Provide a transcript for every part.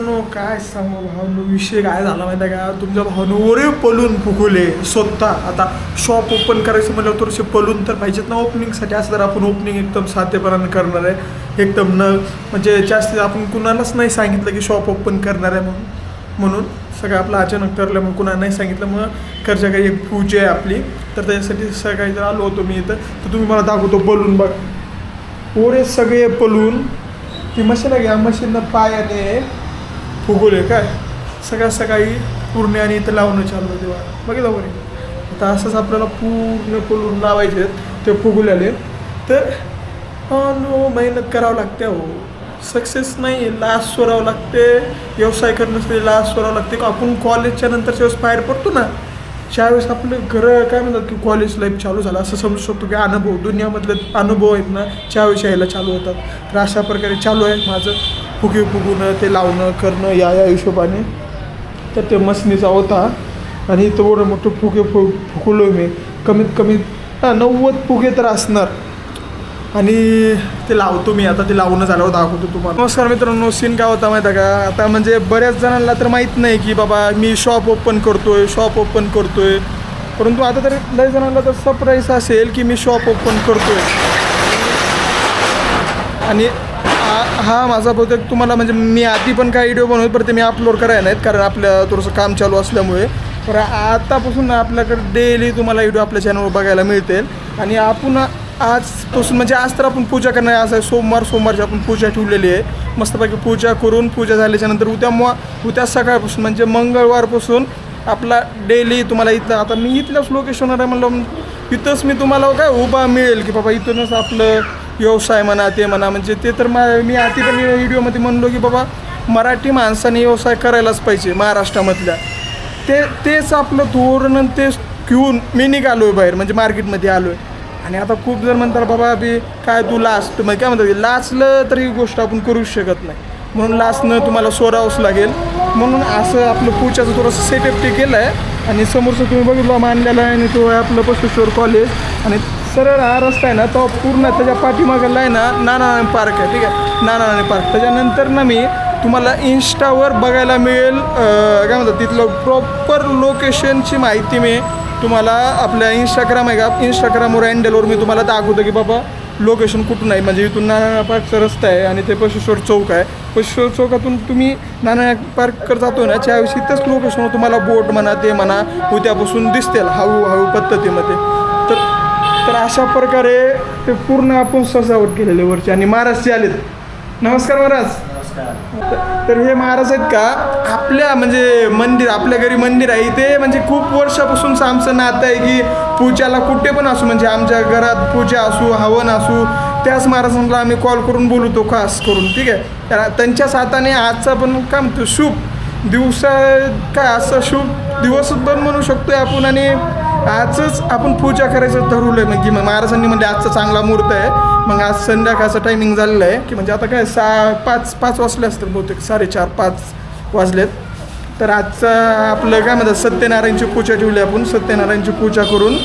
No काय सांगू भावनो विषय काय झाला माहिती आहे का? तुमच्या भावनवरे पलून फुकुले स्वतः. आता शॉप ओपन करायचं म्हटलं थोडेसे पलून तर पाहिजेत ना ओपनिंगसाठी असं तर आपण ओपनिंग एकदम साध्यपणाने करणार आहे. एकदम न म्हणजे जास्त आपण कुणालाच नाही सांगितलं की शॉप ओपन करणार आहे म्हणून. म्हणून सगळं आपलं अचानक ठरलं मग कुणाला नाही सांगितलं मग घरच्या काही एक पूजा आहे आपली. तर त्याच्यासाठी सकाळी जर आलो होतो मी इथं. तर तुम्ही मला दाखवतो बलून बघ. ओरे सगळे पलून. ती मशीन आहे या मशीननं पायाने फुगवले काय? सगळ्या सकाळी पूर्ण आणि इथं लावणं चालू होते बघितलं बरे आता असंच आपल्याला पूर्ण पलून लावायचे आहेत, ते फुगवलेले तर नो मेहनत करावं लागते हो. सक्सेस नाही लास्ट सोरावं लागते. व्यवसाय करण्यासाठी लास्ट सोरावं लागते. का आपण कॉलेजच्या नंतरच्या वेळेस बाहेर पडतो ना ज्यावेळेस आपलं घर काय म्हणतात की कॉलेज लाईफ चालू झालं असं समजू शकतो की अनुभव दुनियामधले अनुभव आहेत ना त्यावेळेस यायला चालू होतात. तर अशा प्रकारे चालू आहे माझं. फुगे फुगवणं ते लावणं करणं या या हिशोबाने. तर ते मसनीचा होता. आणि तो एवढं मोठं फुगे फु फुकलो मी. कमीत कमी नव्वद फुगे तर असणार. आणि ते लावतो मी. आता ते लावून झाल्यावर दाखवतो तुम्हाला. नमस्कार मित्रांनो सीन काय होता माहिती आहे का? आता म्हणजे बऱ्याच जणांना तर माहीत नाही की बाबा मी शॉप ओपन करतोय शॉप ओपन करतोय. परंतु आता तरी लय जणांना तर सरप्राईज असेल की मी शॉप ओपन करतोय. आणि हा- माझा बहुतेक तुम्हाला म्हणजे मी आधी पण काय व्हिडिओ बनवत परत ते मी अपलोड करायला नाहीत कारण आपलं थोडंसं काम चालू असल्यामुळे. तर आतापासून आपल्याकडे डेली तुम्हाला व्हिडिओ आपल्या चॅनलवर बघायला मिळतील. आणि आपण आजपासून म्हणजे आज तर आपण पूजा करणार असं आहे सोमवार सोमवारची आपण पूजा ठेवलेली आहे. मस्तपैकी पूजा करून पूजा झाल्याच्यानंतर उद्या मग उद्या सकाळपासून म्हणजे मंगळवारपासून आपला डेली तुम्हाला इथं आता मी इथल्याच लोकेशनवर आहे म्हणलं इथंच मी तुम्हाला काय उभा मिळेल की बाबा इथूनच आपलं व्यवसाय म्हणा ते म्हणा म्हणजे ते तर मा मी आधी पण व्हिडिओमध्ये म्हणलो की बाबा मराठी माणसाने व्यवसाय करायलाच पाहिजे महाराष्ट्रामधल्या. ते तेच आपलं धोरण आणि तेच घेऊन मी निघालो आहे बाहेर म्हणजे मार्केटमध्ये आलो आहे आणि आता खूप जण म्हणतात बाबा बी काय तू लास्ट म्हणजे काय म्हणतात लाचलं तर ही गोष्ट आपण करूच शकत नाही. म्हणून लाचणं तुम्हाला सोडावंच लागेल. म्हणून असं आपलं पुढच्याचं थोडंसं सेटअप ते केलं आहे आणि समोरचं तुम्ही बघितलं मानलेलं आहे आणि तो आहे आपलं पस्तेश्वर कॉलेज आणि सरळ हा रस्ता आहे ना तो पूर्ण त्याच्या पाठीमागला आहे ना नाना पार्क आहे ठीक आहे? नाना नानी पार्क त्याच्यानंतर ना मी तुम्हाला इन्स्टावर बघायला मिळेल काय म्हणतात तिथलं प्रॉपर लोकेशनची माहिती मी तुम्हाला आपल्या इंस्टाग्राम आहे का? इंस्टाग्रामवर हँडलवर मी तुम्हाला दाखवतो की बाबा लोकेशन कुठून आहे? म्हणजे इथून नाना पार्कचा रस्ता आहे आणि ते पशुश्वर चौक आहे. पशुश्वर चौकातून तुम्ही नाना पार्ककडे जातो ना त्याविषयी त्याच लोकेशनवर तुम्हाला बोट म्हणा ते म्हणा उद्यापासून दिसतील हळूहळू पद्धतीमध्ये. तर तर अशा प्रकारे ते पूर्ण आपण सजावट केलेले वरचे. आणि महाराजचे आलेत. नमस्कार महाराज. तर- तर हे महाराज आहेत का? आपल्या म्हणजे मंदिर आपल्या घरी मंदिर आहे. इथे म्हणजे खूप वर्षापासून आमचं नातं आहे की पूजाला कुठे पण असू म्हणजे आमच्या घरात पूजा असू हवन असू त्याच महाराजांना आम्ही कॉल करून बोलवतो खास करून. ठीक आहे? तर त्यांच्याच हाताने आजचा पण काय म्हणतो शुभ दिवसा काय असं शुभ दिवस पण म्हणू शकतोय आपण आणि आजच आपण पूजा करायचं ठरवलं आहे म्हणजे मग महाराजांनी म्हणजे आजचा चांगला मुहूर्त आहे. मग आज संध्याकाळचं टायमिंग झालेलं आहे. की म्हणजे आता काय सहा पाच पाच वाजले असतील बहुतेक. साडेचार पाच वाजलेत. तर आजचं आपलं काय म्हणतात सत्यनारायणची पूजा ठेवली आपण. सत्यनारायणची पूजा करून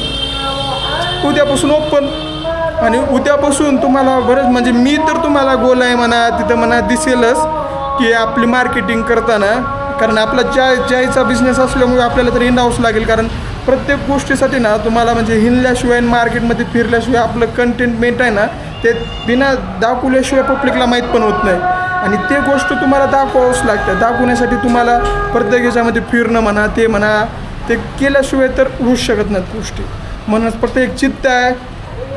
उद्यापासून ओपन आणि उद्यापासून तुम्हाला बरंच म्हणजे मी तर तुम्हाला गोल आहे म्हणा तिथं म्हणा दिसेलच की आपली मार्केटिंग करताना. कारण आपला ज्या ज्याचा बिझनेस असल्यामुळे आपल्याला तर हिंडावंच लागेल. कारण प्रत्येक गोष्टीसाठी ना तुम्हाला म्हणजे हिंडल्याशिवाय मार्केटमध्ये फिरल्याशिवाय आपलं कंटेंटमेंट आहे ना ते बिना दाखवल्याशिवाय पब्लिकला माहीत पण होत नाही. आणि ते गोष्ट तुम्हाला दाखवावंच लागतं. दाखवण्यासाठी तुम्हाला प्रत्येक याच्यामध्ये फिरणं म्हणा ते म्हणा ते केल्याशिवाय तर होऊच शकत नाहीत गोष्टी. म्हणूनच प्रत्येक चित्त आहे.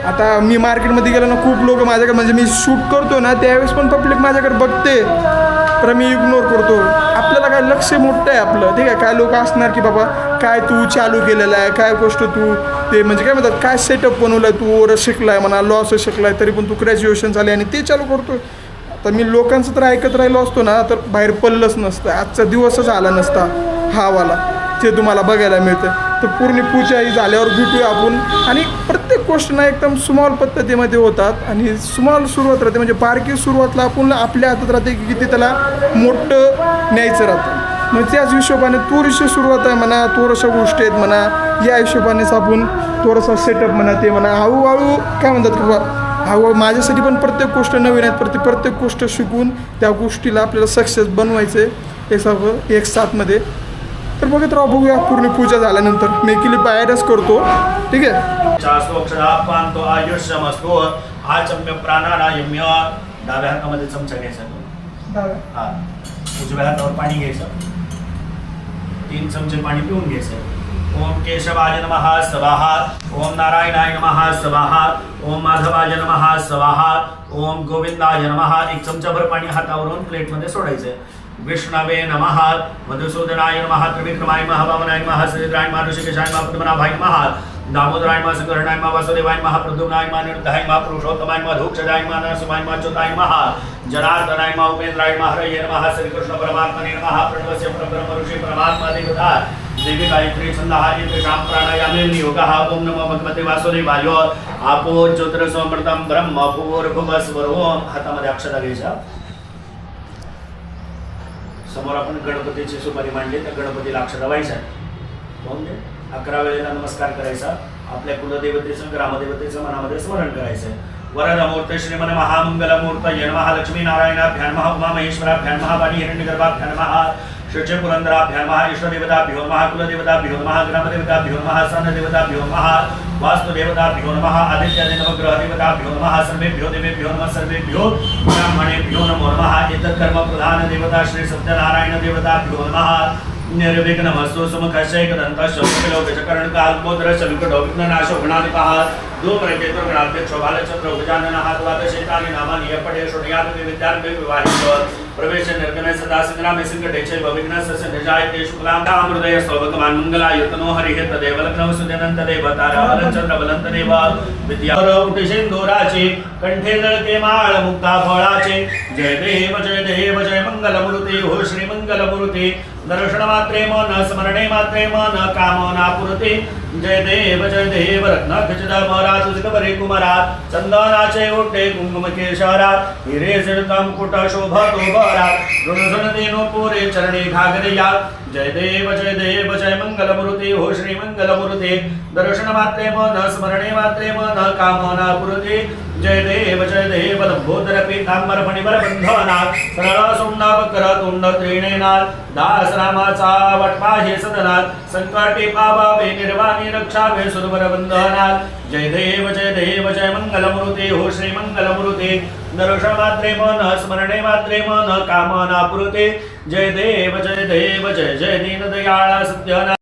आता मी मार्केटमध्ये गेलो ना खूप लोक माझ्याकडे म्हणजे मी शूट करतो ना त्यावेळेस पण पब्लिक माझ्याकडे बघते. तर मी इग्नोर करतो. आपल्याला काय लक्ष मोठं आहे आपलं. ठीक आहे काय लोक असणार की बाबा काय तू चालू केलेलं आहे काय गोष्ट तू ते म्हणजे काय म्हणतात काय सेटअप बनवलं आहे तू वर शिकलाय म्हणा लॉस शिकलाय तरी पण तू ग्रॅज्युएशन झाले आणि ते चालू करतो तर मी लोकांचं तर ऐकत राहिलो असतो ना तर बाहेर पडलंच नसतं. आजचा दिवसच आला नसता हा वाला. ते तुम्हाला बघायला मिळतं तर पूर्ण पूजा ही झाल्यावर भेटूया आपण. आणि प्रत्येक गोष्ट ना एकदम स्मॉल पद्धतीमध्ये होतात. आणि स्मॉल सुरुवात राहते म्हणजे बारकी सुरुवातला आपण आपल्या हातात राहते की किती त्याला मोठं न्यायचं राहतं. मग त्याच हिशोबाने थोडीशी सुरुवात आहे म्हणा थोडंशा गोष्टी आहेत म्हणा या हिशोबानेच आपण थोडासा सेटअप म्हणा ते म्हणा. हळूहळू काय म्हणतात की बाबा हळूहळू माझ्यासाठी पण प्रत्येक गोष्ट नवीन आहेत प्रत्येक प्रत्येक गोष्ट शिकून त्या गोष्टीला आपल्याला सक्सेस बनवायचं आहे हे साथ एक साथमध्ये बघत राहा बघूया. पूर्ण पूजा झाल्यानंतर. मी क्लिप बाहेरच करतो. ठीक आहे? प्राणारायम्य डाव्या हातामध्ये चमचा घ्यायचा हा. उजव्या हातावर पाणी घ्यायचं. तीन चमचे पाणी पिऊन घ्यायचं. ओम केशवाय नमः स्वाहा. ओम नारायणाय नमः स्वाहा. ओम माधवाय नमः स्वाहा. ओम गोविंदाय नमः. एक चमचाभर पाणी हातावरून प्लेटमध्ये सोडायचं. विष्णवे नमः मधुसूदनाय नमः त्रिविक्रमाय नमः वामनाय नमः श्रीधराय नमः ऋषिकेशाय नमः पद्मनाभाय नमः दामोदराय नमः संकरणाय नमः वासुदेवाय नमः प्रद्युम्नाय नमः निरुद्धाय नमः पुरुषोत्तमाय नमः धूक्षदाय नमः नरसिंहाय नमः च्युताय नमः जनार्दनाय नमः उपेन्द्राय नमः हरये नमः श्रीकृष्ण परमात्मने नमः प्रणवस्य परब्रह्म ऋषि परमात्मा देवता देवी गायत्री छन्दः येतेषां प्राणायामे नियोगः ॐ नमो भगवते वासुदेवाय आपो ज्योतिरसमृतं ब्रह्म पूर्भुवस्वरो हातामध्ये अक्षता घ्यायच्या समोर आपण गणपतीची सुपारी मांडली तर गणपतीला अक्षता व्हायचा म्हणजे अकरा वेळेला नमस्कार करायचा. आपल्या कुलदेवतेचं ग्रामदेवतेचं मनामध्ये स्मरण करायचं वरद मूर्त श्रीमन महामंगलमूर्त महालक्ष्मी नारायणाभ्यान महा उमा महेश्वराभ्यान हिरण्यगर्भा हिरण्यगर्भाभ्यान महा श्रीचे पुरंदराभ्यान महा इष्टदेवताभ्यो महा कुलदेवताभ्यो महा ग्रामदेवताभ्यो महा सनदेवताभ्यो महा वास्तुदेवताभ्यो नमः आदित्य नवग्रह नमः सर्वेभ्यो देवेभ्यो नमः सर्वेभ्यो ब्राह्मणेभ्यो नमो नमः। एतत् कर्म श्री सत्यनारायण नमः। निर्विघ्नमस्तु सुमुखशैकदन्तशोकलोकचकरणकाल्पोदरश्च विकटो विघ्ननाशो गणाधिपः धूम्रकेतुर्गणाध्यक्षो बालचन्द्रो गजाननः द्वादशैतानि नामानि यपठे शृणुयात् विद्यार्थे विवाहित प्रवेश निर्गमे सदा संग्रामे संकटे चैव विघ्नस्य निजायते शुक्लाम्बृदय सौभगवान् मङ्गलायुतनो हरिः तदेव लग्नौ सुजनन्त देवतारावलचन्द्र बलन्तदेव विद्यारौटिशेन्दुराचे कंठे नळके माळ मुक्ता फळाचे जय देव जय देव जय मंगलमूर्ती हो श्री मंगलमूर्ती दर्शन मात्रेम न स्मरणे मात्रे मन न पुरते जय देव जय देव रत्न खचिता तुझगबरे कुमारात चंदनाचे ओटे कुंकुम केशरात हिरे सिरतम कुट शोभतो बरात ऋणसुन देनो पुरे चरणे घागरे या जय देव जय देव जय मंगलमूर्ती हो श्री मंगलमूर्ती। दर्शन मात्रेम न स्मरणे मात्रे न कामना पुरते जय देव जय देव लंबोदर पीतांबर मणिवर बंधना सरळ सोमनाभ कर तुंड त्रिणेनाथ दास रामाचा वटपाहे सदनाथ संकटे पावावे निर्वाणी रक्षावे सुरवर बंधनाथ जय देव जय देव जय मंगलमूर्ती हो श्री मंगलमूर्ती दर्शन मात्रे मन स्मरणे मात्रे मन कामना पुरते जय देव जय देव जय जय दीन दयाळा सत्यना